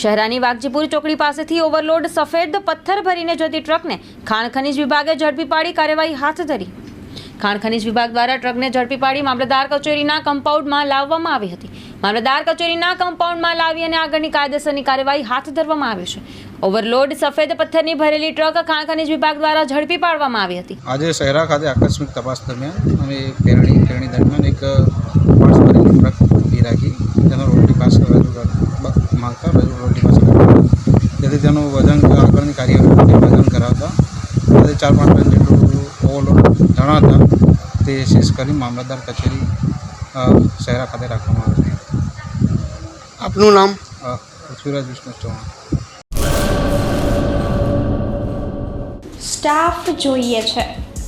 શહેરાની વાઘજીપુર ચોકડી પાસેથી ઓવરલોડ સફેદ પથ્થર ભરીને જતી ટ્રકને ખાણ ખનીજ વિભાગે ઝડપી પાડી કાર્યવાહી હાથ ધરી. ખાણ ખનીજ વિભાગ દ્વારા ટ્રકને ઝડપી પાડી મામલતદાર કચેરીના કમ્પાઉન્ડમાં લાવવામાં આવી હતી. મામલતદાર કચેરીના કમ્પાઉન્ડમાં લાવી અને આગળની કાયદેસરની કાર્યવાહી હાથ ધરવામાં આવી છે. ઓવરલોડ સફેદ પથ્થરની ભરેલી ટ્રક ખાણ ખનીજ વિભાગ દ્વારા ઝડપી પાડવામાં આવી હતી. આજે શહેરા ખાતે આકસ્મિક તપાસ દરમિયાન અમે પેરણી પેરણી દરમિયાન એક જેથી તેનું વજન આગળની કાર્યવાહી માટે વજન કરાવતા તે ચાર પાંચ ટન જેટલું ઓવરલોડ જણાવતા તે સીઝ કરી મામલતદાર કચેરી શહેરા ખાતે રાખવામાં આવે છે. આપનું નામ? પૃથ્વીરાજ વિષ્ણુ ચૌહાણ. સ્ટાફ જોઈએ છે.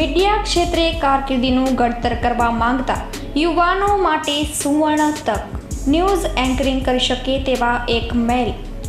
મીડિયા ક્ષેત્રે કારકિર્દીનું ઘડતર કરવા માંગતા યુવાનો માટે સુવર્ણ તક. ન્યૂઝ એન્કરિંગ કરી શકે તેવા એક મેલ.